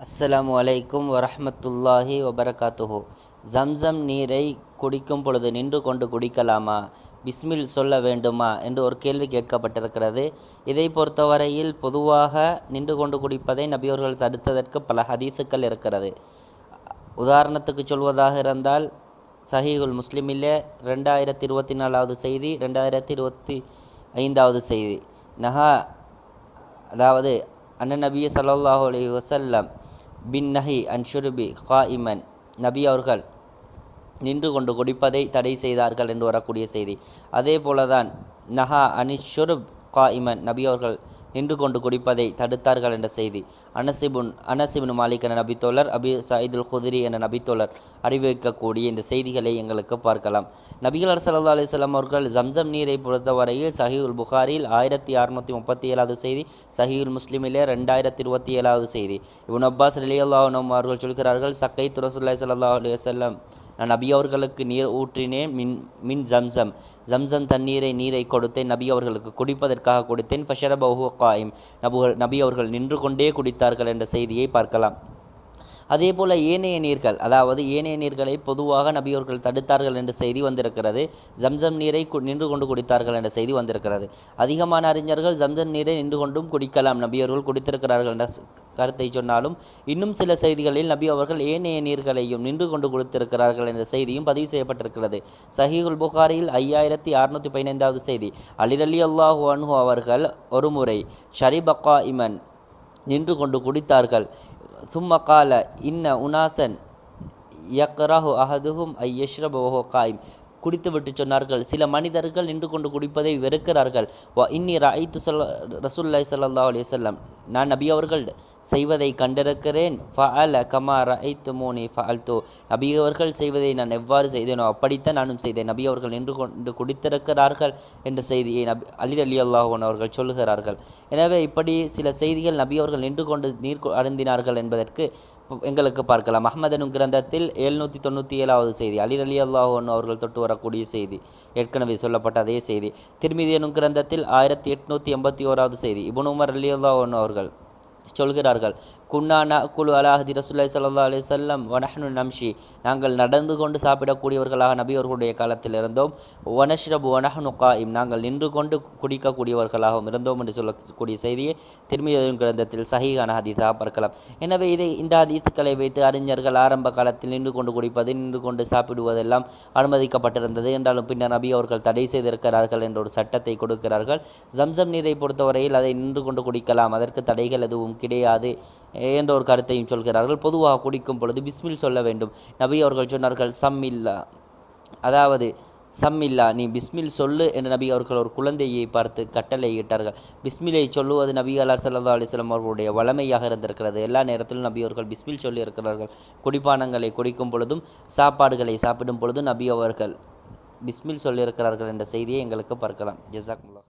அஸ்ஸலாமு அலைக்கும் வரஹ்மத்துல்லாஹி வபரகாத்துஹோ. ஜம்சம் நீரை குடிக்கும் பொழுது நின்று கொண்டு குடிக்கலாமா? பிஸ்மில் சொல்ல வேண்டுமா? என்று ஒரு கேள்வி கேட்கப்பட்டிருக்கிறது. இதை பொறுத்தவரையில் பொதுவாக நின்று கொண்டு குடிப்பதை நபியவர்கள் தடுத்ததற்கு பல ஹதீஸுக்கள் இருக்கிறது. உதாரணத்துக்கு சொல்வதாக இருந்தால் சஹீகுல் முஸ்லிமிலே ரெண்டாயிரத்தி இருபத்தி நாலாவது செய்தி ரெண்டாயிரத்தி இருபத்தி ஐந்தாவது செய்தி. நஹா அதாவது அண்ணன் நபிய ஸல்லல்லாஹு அலி வசல்லம் பின் நஹி அன் ஷுருபி காயிமன். நபி அவர்கள் நின்று கொண்டு குடிப்பதை தடை செய்தார்கள் என்று வரக்கூடிய செய்தி. அதே போலதான் நஹா அனி ஷுருப் காயிமன். நபி அவர்கள் நின்று கொண்டு குடிப்பதை தடுத்தார்கள் என்ற செய்தி. அனசிபுன் அனசிபின் மாலிக் என நபித்தோழர் அபி சயிதுல் குதிரி என நபித்தோழர் அறிவிக்கக்கூடிய இந்த செய்திகளை எங்களுக்கு பார்க்கலாம். நபிகள் சல்லா அலிஸ்லாம் அவர்கள் ஜம்சம் நீரை பொறுத்தவரையில் சஹீல் புகாரில் ஆயிரத்தி அறுநூற்றி முப்பத்தி ஏழாவது செய்தி சஹீல் முஸ்லிமிலே ரெண்டாயிரத்தி இருபத்தி ஏழாவது செய்தி. இவன் அப்பாஸ் அலி அல்லாஹ் அவர்கள் சொல்கிறார்கள் சக்கை துரசுல்லாய் சல்லா அலி வல்லம் நான் நபி அவர்களுக்கு நீர் ஊற்றினேன். மின் மின் ஜம்சம். ஜம்சம் தண்ணீரை நீரை கொடுத்தேன். நபி அவர்களுக்கு குடிப்பதற்காக கொடுத்தேன். ஃபஷரபஹு காயிம் நபு நபி அவர்கள் நின்று கொண்டே குடித்தார்கள் என்ற செய்தியை பார்க்கலாம். அதே போல் ஏனைய நீர்கள் அதாவது ஏனைய நீர்களை பொதுவாக நபியோர்கள் தடுத்தார்கள் என்ற செய்தி வந்திருக்கிறது. ஜம்சம் நீரை கு நின்று கொண்டு குடித்தார்கள் என்ற செய்தி வந்திருக்கிறது. அதிகமான அறிஞர்கள் ஜம்சம் நீரை நின்று கொண்டும் குடிக்கலாம் நபியவர்கள் குடித்திருக்கிறார்கள் என்ற கருத்தை சொன்னாலும் இன்னும் சில செய்திகளில் நபி அவர்கள் ஏனைய நீர்களையும் நின்று கொண்டு கொடுத்திருக்கிறார்கள் என்ற செய்தியும் பதிவு செய்யப்பட்டிருக்கிறது. சஹீகுல் புகாரியில் ஐயாயிரத்தி அறுநூற்றி பதினைந்தாவது செய்தி. அலிரலி அல்லாஹு அன்ஹு அவர்கள் ஒருமுறை ஷரிபக்கா இமன் நின்று கொண்டு குடித்தார்கள். சும்மா கால இன்ன உனாசன் யக்ராஹு அஹதுஹும் ஐ காயம் ஓஹோ காயிம் குடித்துவிட்டு சொன்னார்கள். சில மனிதர்கள் நின்று கொண்டு குடிப்பதை வெறுக்கிறார்கள். வ இன்னி ராய்த்து சொல் ரசூல்லாய் சல்லா அலி வல்லம் நான் நபி அவர்கள் செய்வதை கண்டிருக்கிறேன். ஃபஅல கமா ரஐத்து மோனி ஃபஅல்தோ. நபி அவர்கள் செய்வதை நான் எவ்வாறு செய்தேனோ அப்படித்தான் நானும் செய்தேன். நபி அவர்கள் நின்று கொண்டு குடித்திருக்கிறார்கள் என்ற செய்தியை நபி அலி அலி அல்லாஹன் அவர்கள் சொல்லுகிறார்கள். எனவே இப்படி சில செய்திகள் நபி அவர்கள் நின்று கொண்டு நீர் அருந்தினார்கள் என்பதற்கு எங்களுக்கு பார்க்கலாம். அஹ்மது கிரந்தத்தில் எழுநூற்றி தொண்ணூற்றி ஏழாவது செய்தி அலி அலி அல்லாஹன் அவர்கள் தொட்டு வரக்கூடிய செய்தி ஏற்கனவே சொல்லப்பட்ட அதே செய்தி. திருமிதி எனும் கிரந்தத்தில் ஆயிரத்தி எட்நூற்றி எண்பத்தி ஓராவது செய்தி இபுன் உமர் அலி அல்லாஹன் அவர்கள் சொல்கிறார்கள். குன்னா குழு அலாஹதி ரசுல்லாய் சல்லா அலி சொல்லம் வனஹனு நம்ஷி. நாங்கள் நடந்து கொண்டு சாப்பிடக்கூடியவர்களாக நபியவர்களுடைய காலத்தில் இருந்தோம். வனஷ்ரபு வனஹனு காயிம். நாங்கள் நின்று கொண்டு குடிக்கக்கூடியவர்களாகவும் இருந்தோம் என்று சொல்லக்கூடிய செய்தியை திரும்பியதும் கிரந்தத்தில் சஹீகான ஹதீஸாக பார்க்கலாம் எனவே இதை இந்த ஹதீத்துக்களை வைத்து அறிஞர்கள் ஆரம்ப காலத்தில் நின்று கொண்டு குடிப்பது நின்று கொண்டு சாப்பிடுவதெல்லாம் அனுமதிக்கப்பட்டிருந்தது. என்றாலும் பின்னர் நபி அவர்கள் தடை செய்திருக்கிறார்கள் என்ற ஒரு சட்டத்தை கொடுக்கிறார்கள். ஜம்சம் நீரை பொறுத்தவரையில் அதை நின்று கொண்டு குடிக்கலாம். அதற்கு தடைகள் எதுவும் கிடையாது. என்ற ஒரு கருத்தையும் சொல்கிறார்கள். பொதுவாக குடிக்கும் பொழுது பிஸ்மில் சொல்ல வேண்டும். நபி அவர்கள் சொன்னார்கள் சம் இல்லா. அதாவது சம் இல்லா. நீ பிஸ்மில் சொல்லு என்று நபி அவர்கள் ஒரு குழந்தையை பார்த்து கட்டளையிட்டார்கள் பிஸ்மிலை சொல்லுவது நபி அல்லாஹ் சல்லா அலிஸ்லாம் அவர்களுடைய வளமையாக இருந்திருக்கிறது. எல்லா நேரத்திலும் நபி அவர்கள் பிஸ்மில் சொல்லி இருக்கிறார்கள். குடிப்பானங்களை குடிக்கும் பொழுதும் சாப்பாடுகளை சாப்பிடும் பொழுதும் நபி அவர்கள் பிஸ்மில் சொல்லியிருக்கிறார்கள் என்ற செய்தியை எங்களுக்கு பார்க்கலாம். ஜெசாக்முல்லா